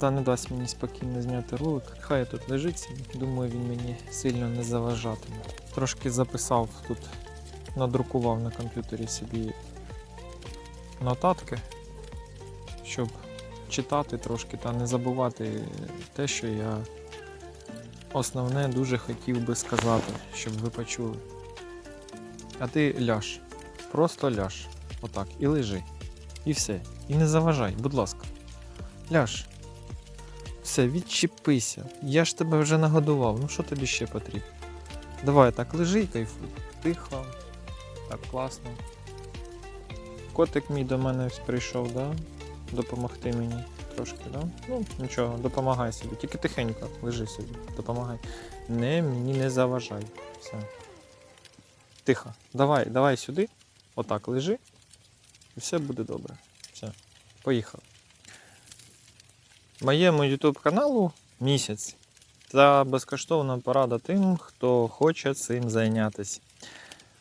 Та не дасть мені спокійно зняти ролик. Хай тут лежить. Думаю, він мені сильно не заважатиме. Трошки записав тут, надрукував на комп'ютері собі нотатки, щоб читати трошки та не забувати те, що я основне дуже хотів би сказати, щоб ви почули. А ти ляж. Просто ляж. Отак. І лежи. І все. І не заважай, будь ласка. Ляж. Все, відчепися. Я ж тебе вже нагодував. Ну що тобі ще потрібно? Давай так лежи і кайфуй. Тихо. Так, класно. Котик мій до мене прийшов, да? Допомогти мені трошки, да? Ну, нічого, допомагай собі. Тільки тихенько, лежи собі, допомагай. Не, мені не заважай. Все. Тихо. Давай, давай сюди. Отак лежи. І все буде добре. Все. Поїхали. Моєму YouTube каналу місяць. Та безкоштовна порада тим, хто хоче цим зайнятися.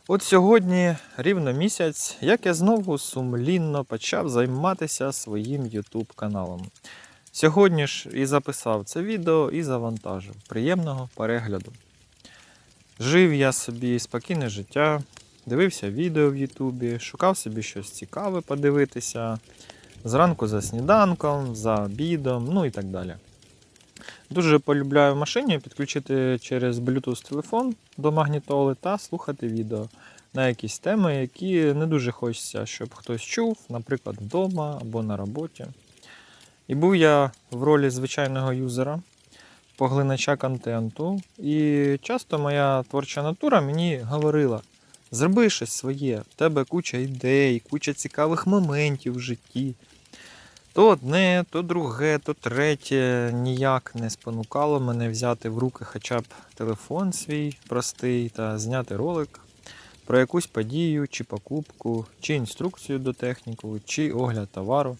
От сьогодні рівно місяць, як я знову сумлінно почав займатися своїм YouTube каналом. Сьогодні ж і записав це відео і завантажив. Приємного перегляду. Жив я собі спокійне життя, дивився відео в Ютубі, шукав собі щось цікаве подивитися. Зранку за сніданком, за обідом, ну і так далі. Дуже полюбляю в машині підключити через Bluetooth телефон до магнітоли та слухати відео на якісь теми, які не дуже хочеться, щоб хтось чув, наприклад, вдома або на роботі. І був я в ролі звичайного юзера, поглинача контенту. І часто моя творча натура мені говорила: зроби щось своє, в тебе куча ідей, куча цікавих моментів в житті. То одне, то друге, то третє ніяк не спонукало мене взяти в руки хоча б телефон свій простий та зняти ролик про якусь подію, чи покупку, чи інструкцію до техніку, чи огляд товару.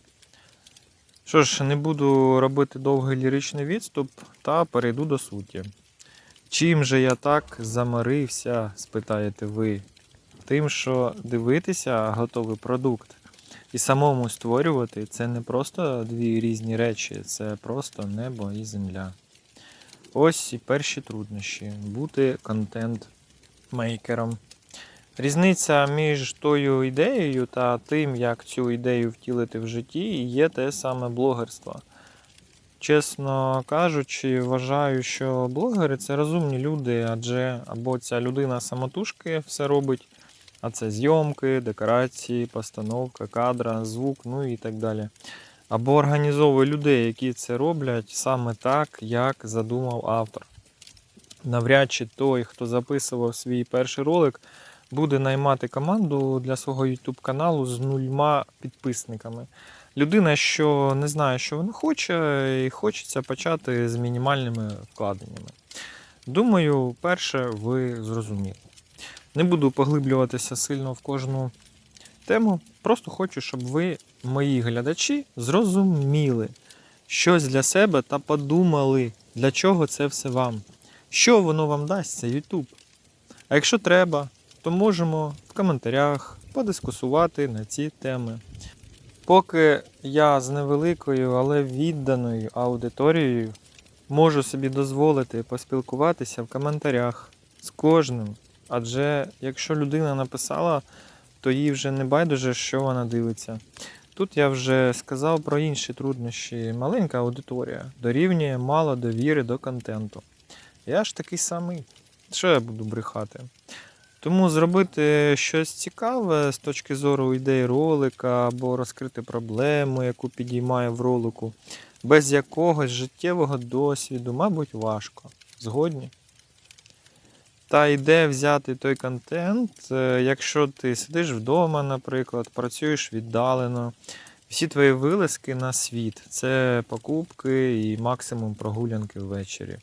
Що ж, не буду робити довгий ліричний відступ та перейду до суті. Чим же я так замарився, спитаєте ви? Тим, що дивитися готовий продукт і самому створювати це не просто дві різні речі, це просто небо і земля. Ось і перші труднощі бути контент-мейкером. Різниця між тою ідеєю та тим, як цю ідею втілити в житті, є те саме блогерство. Чесно кажучи, вважаю, що блогери це розумні люди, адже або ця людина самотужки все робить, а це зйомки, декорації, постановка, кадра, звук, ну і так далі. Або організовує людей, які це роблять саме так, як задумав автор. Навряд чи той, хто записував свій перший ролик, буде наймати команду для свого YouTube каналу з нульма підписниками. Людина, що не знає, що вона хоче, і хочеться почати з мінімальними вкладеннями. Думаю, перше ви зрозуміли. Не буду поглиблюватися сильно в кожну тему. Просто хочу, щоб ви, мої глядачі, зрозуміли щось для себе та подумали, для чого це все вам. Що воно вам дасть, це YouTube. А якщо треба, то можемо в коментарях подискусувати на ці теми. Поки я з невеликою, але відданою аудиторією можу собі дозволити поспілкуватися в коментарях з кожним. Адже якщо людина написала, то їй вже не байдуже, що вона дивиться. Тут я вже сказав про інші труднощі. Маленька аудиторія дорівнює мало довіри до контенту. Я ж такий самий. Що я буду брехати? Тому зробити щось цікаве з точки зору ідеї ролика або розкрити проблему, яку підіймає в ролику, без якогось життєвого досвіду, мабуть, важко. Згодні? Та йде взяти той контент, е, якщо ти сидиш вдома, наприклад, працюєш віддалено. Всі твої вилазки на світ це покупки і максимум прогулянки ввечері.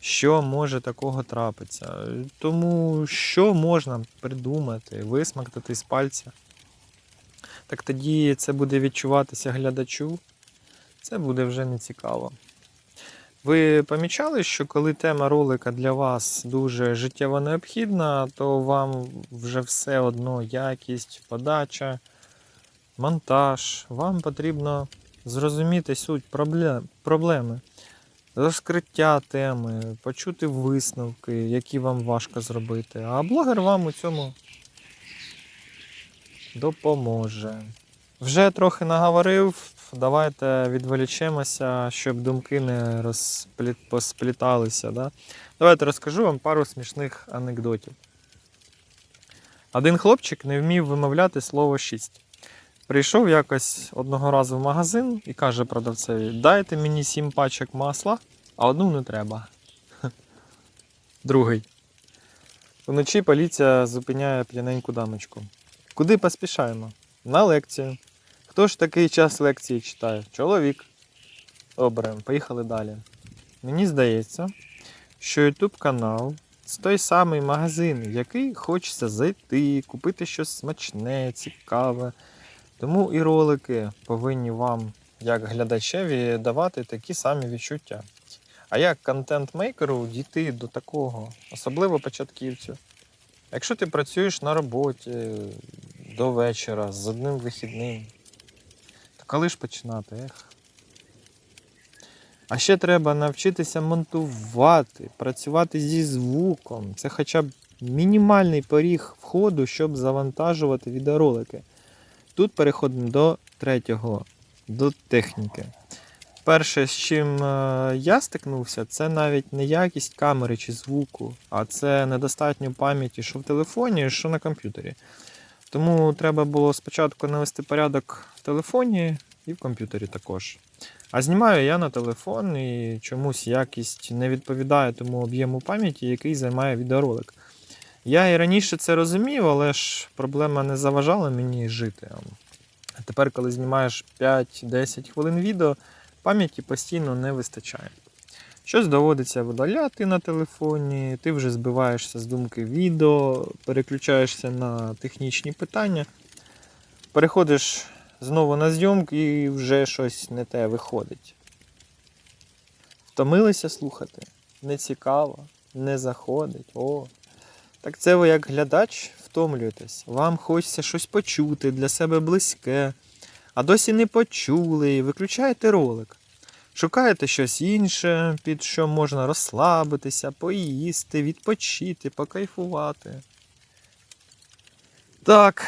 Що може такого трапитися? Тому що можна придумати, висмактати з пальця? Так тоді це буде відчуватися глядачу, це буде вже не цікаво. Ви помічали, що коли тема ролика для вас дуже життєво необхідна, то вам вже все одно якість, подача, монтаж. Вам потрібно зрозуміти суть проблеми, розкриття теми, почути висновки, які вам важко зробити. А блогер вам у цьому допоможе. Вже трохи наговорив. Давайте відволічемося, щоб думки не розпліт... поспліталися. Да? Давайте розкажу вам пару смішних анекдотів. Один хлопчик не вмів вимовляти слово шість. Прийшов якось одного разу в магазин і каже продавцеві: дайте мені сім пачок масла, а одну не треба. Другий. Вночі поліція зупиняє п'яненьку дамочку. Куди поспішаємо? На лекцію. Хто ж такий час лекції читає? Чоловік. Добре, поїхали далі. Мені здається, що YouTube канал це той самий магазин, в який хочеться зайти, купити щось смачне, цікаве. Тому і ролики повинні вам, як глядачеві, давати такі самі відчуття. А як контент-мейкеру дійти до такого, особливо початківцю? Якщо ти працюєш на роботі до вечора з одним вихідним, коли ж починати? Ех. А ще треба навчитися монтувати, працювати зі звуком. Це хоча б мінімальний поріг входу, щоб завантажувати відеоролики. Тут переходимо до третього, до техніки. Перше, з чим е, я стикнувся, це навіть не якість камери чи звуку, а це недостатньо пам'яті, що в телефоні, що на комп'ютері. Тому треба було спочатку навести порядок в телефоні і в комп'ютері також. А знімаю я на телефон і чомусь якість не відповідає тому об'єму пам'яті, який займає відеоролик. Я і раніше це розумів, але ж проблема не заважала мені жити. А тепер, коли знімаєш 5-10 хвилин відео, пам'яті постійно не вистачає. Щось доводиться видаляти на телефоні, ти вже збиваєшся з думки відео, переключаєшся на технічні питання, переходиш знову на зйомки і вже щось не те виходить. Втомилися слухати? Не цікаво, не заходить. О. Так це ви як глядач втомлюєтесь. Вам хочеться щось почути для себе близьке, а досі не почули і виключаєте ролик. Шукаєте щось інше, під що можна розслабитися, поїсти, відпочити, покайфувати. Так,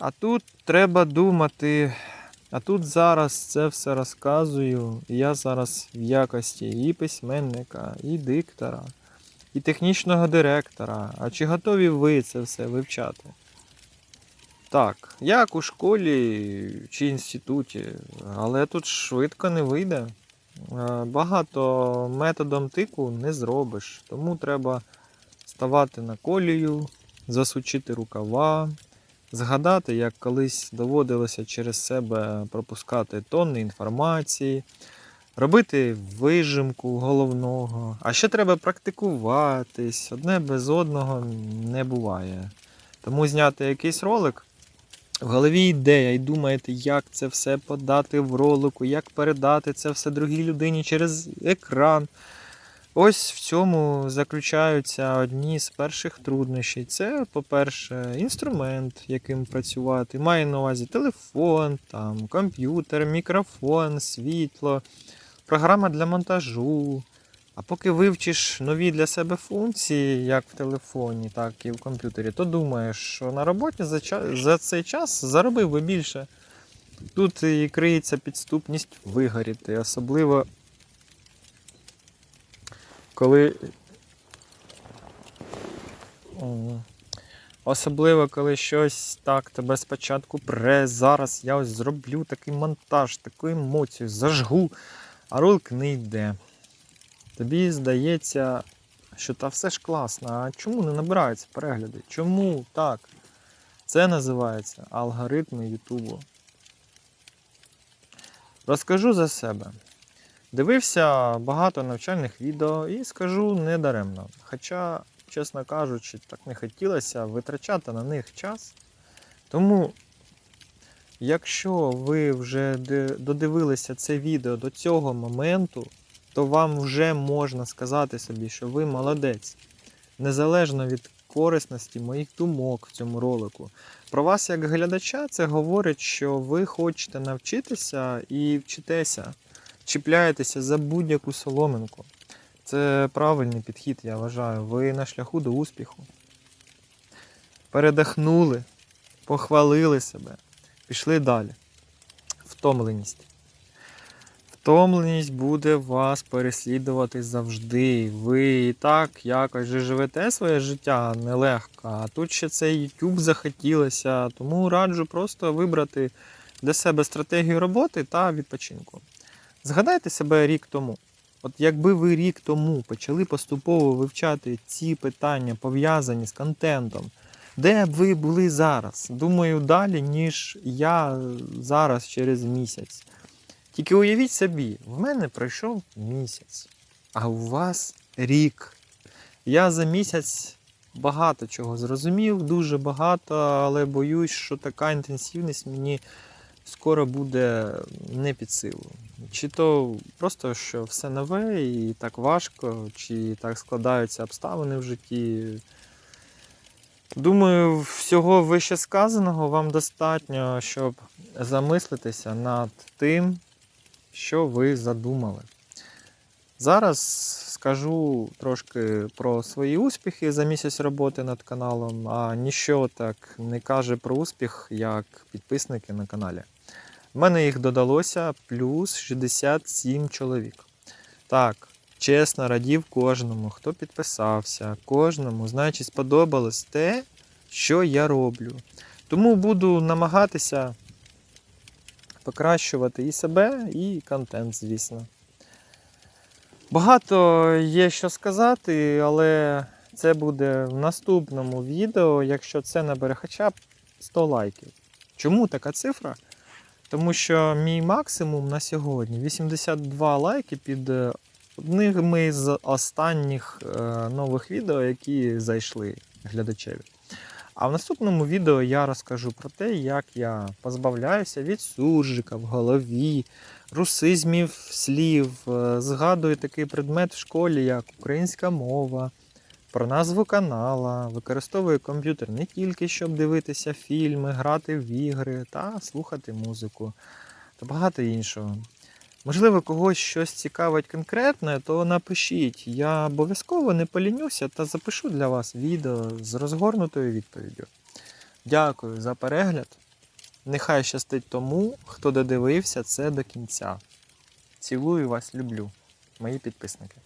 а тут треба думати. А тут зараз це все розказую. Я зараз в якості і письменника, і диктора, і технічного директора. А чи готові ви це все вивчати? Так, як у школі чи інституті, але тут швидко не вийде. Е, Багато методом тику не зробиш, тому треба ставати на колію, засучити рукава, згадати, як колись доводилося через себе пропускати тонни інформації, робити вижимку головного. А ще треба практикуватись, одне без одного не буває. Тому зняти якийсь ролик. В голові ідея, і думаєте, як це все подати в ролику, як передати це все другій людині через екран. Ось в цьому заключаються одні з перших труднощів. Це, по-перше, інструмент, яким працювати. Має на увазі телефон, там, комп'ютер, мікрофон, світло, програма для монтажу. А поки вивчиш нові для себе функції, як в телефоні, так і в комп'ютері, то думаєш, що на роботі за, за цей час заробив би більше. Тут і криється підступність вигоріти, особливо коли. Особливо, коли щось так тебе спочатку пре, зараз я ось зроблю такий монтаж, таку емоцію, зажгу, а ролик не йде. Тобі здається, що та все ж класно, а чому не набираються перегляди? Чому так? Це називається алгоритми Ютубу. Розкажу за себе. Дивився багато навчальних відео і скажу не даремно. Хоча, чесно кажучи, так не хотілося витрачати на них час. Тому, якщо ви вже додивилися це відео до цього моменту, то вам вже можна сказати собі, що ви молодець. Незалежно від корисності моїх думок в цьому ролику. Про вас як глядача це говорить, що ви хочете навчитися і вчитеся, чіпляєтеся за будь-яку соломинку. Це правильний підхід, я вважаю. Ви на шляху до успіху. Передихнули, похвалили себе, пішли далі. Втомленість. Втомленість буде вас переслідувати завжди. Ви і так якось же живете своє життя нелегко, а тут ще цей YouTube захотілося, тому раджу просто вибрати для себе стратегію роботи та відпочинку. Згадайте себе рік тому. От якби ви рік тому почали поступово вивчати ці питання, пов'язані з контентом, де б ви були зараз? Думаю, далі, ніж я зараз через місяць. Тільки уявіть собі, в мене пройшов місяць, а у вас рік. Я за місяць багато чого зрозумів, дуже багато, але боюсь, що така інтенсивність мені скоро буде не під силу. Чи то просто що все нове і так важко, чи так складаються обставини в житті. Думаю, всього вище сказаного вам достатньо, щоб замислитися над тим, що ви задумали. Зараз скажу трошки про свої успіхи за місяць роботи над каналом, а ніщо так не каже про успіх, як підписники на каналі. У мене їх додалося плюс 67 чоловік. Так, чесно радів кожному, хто підписався, кожному, значить, сподобалось те, що я роблю. Тому буду намагатися покращувати і себе, і контент, звісно. Багато є що сказати, але це буде в наступному відео, якщо це набере хоча б 100 лайків. Чому така цифра? Тому що мій максимум на сьогодні 82 лайки під е, одним з останніх е, нових відео, які зайшли глядачеві. А в наступному відео я розкажу про те, як я позбавляюся від суржика в голові, русизмів слів, е, згадую такий предмет в школі, як українська мова, про назву канала, використовую комп'ютер не тільки щоб дивитися фільми, грати в ігри та слухати музику та багато іншого. Можливо, когось щось цікавить конкретне, то напишіть. Я обов'язково не полінюся та запишу для вас відео з розгорнутою відповіддю. Дякую за перегляд. Нехай щастить тому, хто додивився це до кінця. Цілую вас, люблю, мої підписники.